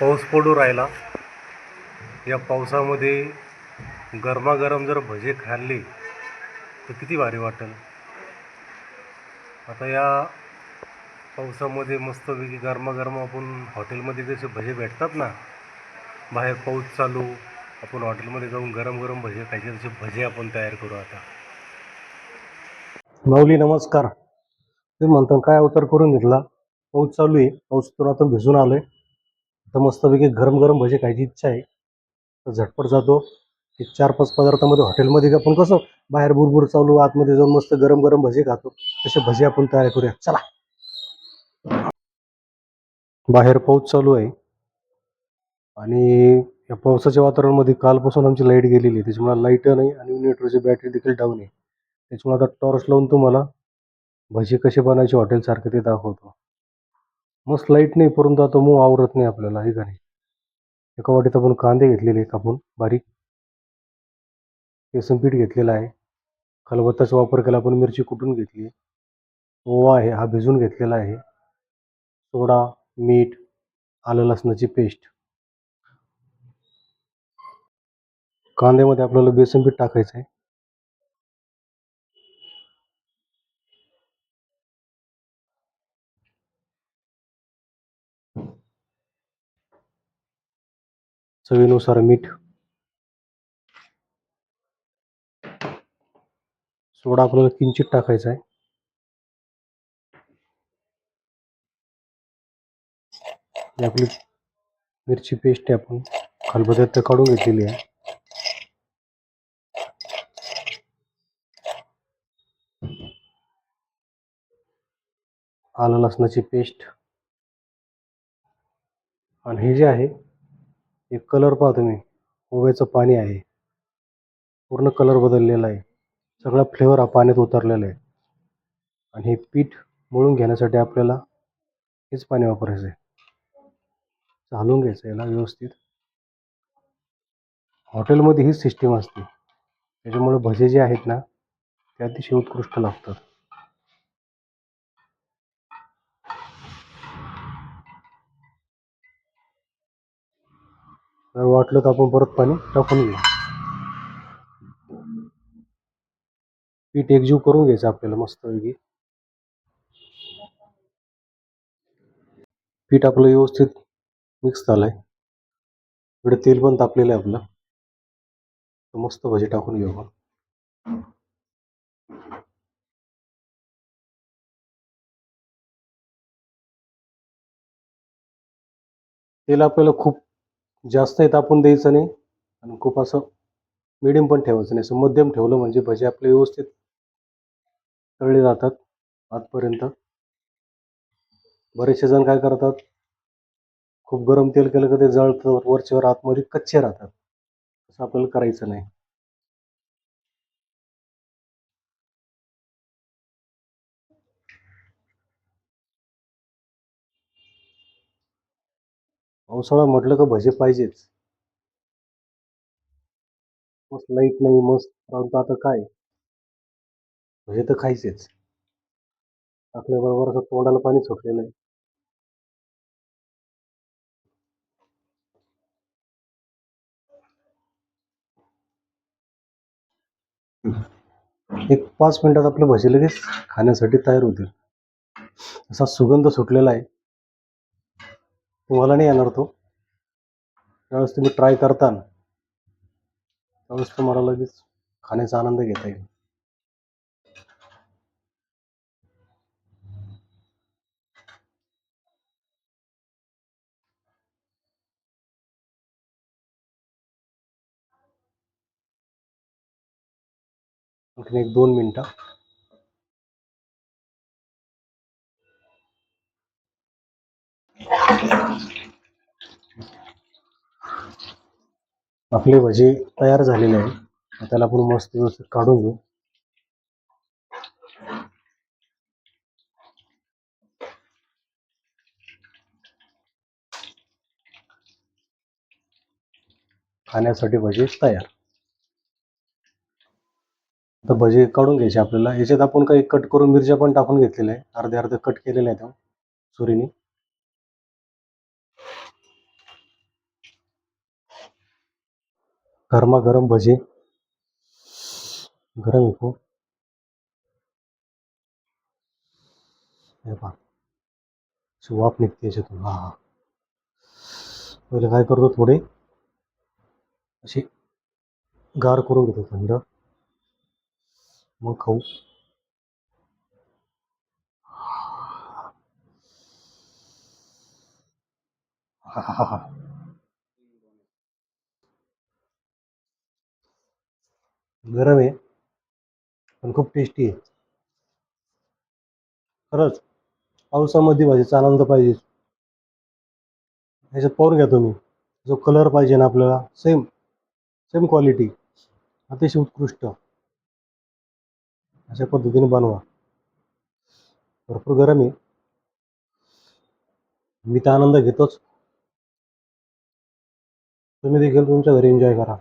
पाऊस पडू राहिला. या पावसामध्ये गरमागरम जर भजे खाल्ले तर किती भारी वाटेल. आता या पावसामध्ये मस्तपैकी गरमागरम आपण हॉटेलमध्ये जसे भजे भेटतात ना बाहेर पाऊस चालू आपण हॉटेलमध्ये जाऊन गरम गरम भजे खायचे तसे भजे आपण तयार करू आता. माऊली नमस्कार. ते म्हणतो काय अवतार करून घेतला? पाऊस चालू आहे. पाऊस तर आता भिजून आहे तर मस्तपैकी गरम गरम भजे खायची इच्छा आहे. तर झटपट जातो. की चार पाच पदार्थामध्ये हॉटेलमध्ये आपण कसं बाहेर बुरबुर चालू आतमध्ये जाऊन मस्त गरम गरम भजे खातो. तसे भजे आपण तयार करूया. चला. बाहेर पाऊस चालू आहे. आणि या पावसाच्या वातावरणामध्ये कालपासून आमची लाइट गेलेली आहे. त्याच्यामुळे लाइट नाही आणि इन्व्हर्टरची बॅटरी देखील डाऊन आहे. त्याच्यामुळे आता टॉर्च लावून तुम्हाला भजी कसे बनायचे हॉटेलसारखे ते दाखवतो. मस्त लाइट नाही परंतु आता मूव आवरत नाही आपल्याला हे का नाही? एका वाटीत आपण कांदे घेतलेले कापून बारीक. बेसन पीठ घेतलेलं आहे. खलबत्ताचा वापर केला आपण मिरची कुटून घेतली ओवा आहे हा भिजून घेतलेला आहे. सोडा मीठ आलं लसणाची पेस्ट कांद्यामध्ये आपल्याला बेसन पीठ टाकायचं आहे. चवीनुसार मीठ सोडा आपल्याला किंचित टाकायचा आहे. आपली मिरची पेस्ट आहे आपण खलबत्त्यात काढून घेतलेली आहे. आलं लसणाची पेस्ट आणि हे जे आहे एक कलर पहा तुम्ही. ओव्याचं पाणी आहे. पूर्ण कलर बदललेला आहे. सगळा फ्लेवर हा पाण्यात उतरलेला आहे. आणि हे पीठ मळून घेण्यासाठी आपल्याला हेच पाणी वापरायचं आहे. चालून घ्यायचं याला व्यवस्थित. हॉटेलमध्ये हीच सिस्टीम असते. त्याच्यामुळे भजे जे आहेत ना ते अतिशय उत्कृष्ट लागतात. जर वाटलं तर आपण परत पाणी टाकून घेऊ. पीठ एकजीव करून घ्यायचं आपल्याला मस्तपैकी. पीठ आपलं व्यवस्थित मिक्स झालंय. इकडे तेल पण तापलेलं आहे आपलं. तर मस्त भजी टाकून घेऊ आपण. तेल आपल्याला खूप जास्त तापून द्यायचं नाही. आणि खूप असं मिडियम पण ठेवायचं नाही. असं मध्यम ठेवलं म्हणजे भजे आपले व्यवस्थित तळले जातात आतपर्यंत. बरेचसे जण काय करतात? खूप गरम तेल केलं का ते जळतं वरच्यावर आतमध्ये कच्चे राहतात. असं आपल्याला करायचं नाही. पावसाळा म्हटलं का भजे पाहिजेच. मस्त लाइट नाही मस्त परंतु आता काय? भजे तर खायचेच. टाकल्याबरोबर असं तोंडाला पाणी सुटलेलं आहे. एक पाच मिनिटात आपले भजे लगेच खाण्यासाठी तयार होतील. असा सुगंध सुटलेला आहे. तुम्हाला नाही येणार तो. त्यावेळेस तुम्ही ट्राय करता ना त्यावेळेस तुम्हाला लगेच खाण्याचा आनंद घेता येईल. आणखीन एक दोन मिनटं. आपले भजे तयार झालेले आहे. त्याला आपण मस्त व्यवस्थित काढून घेऊ. खाण्यासाठी भजे तयार. आता भजे काढून घ्यायचे आपल्याला. याच्यात आपण काही कट करून मिरच्या पण टाकून घेतलेल्या आहे अर्धे अर्धे कट केलेले आहेत. सुरीने. गरमागरम भजे. गरम आहे हे वाफ निघते याच्यातून. हा हा. पहिले काय करतो थोडे? असे गार करून घेतो थंड. मग खाऊ. हा हा हा. गरम आहे पण खूप टेस्टी आहे. खरंच पावसामध्ये भाजीचा आनंद पाहिजे. ह्याच्यात पाहून घ्या तुम्ही. जो कलर पाहिजे ना आपल्याला सेम सेम क्वालिटी अतिशय उत्कृष्ट. अशा पद्धतीने बनवा. भरपूर गरम आहे. मी तर आनंद घेतोच. तुम्ही देखील तुमच्या घरी एन्जॉय करा.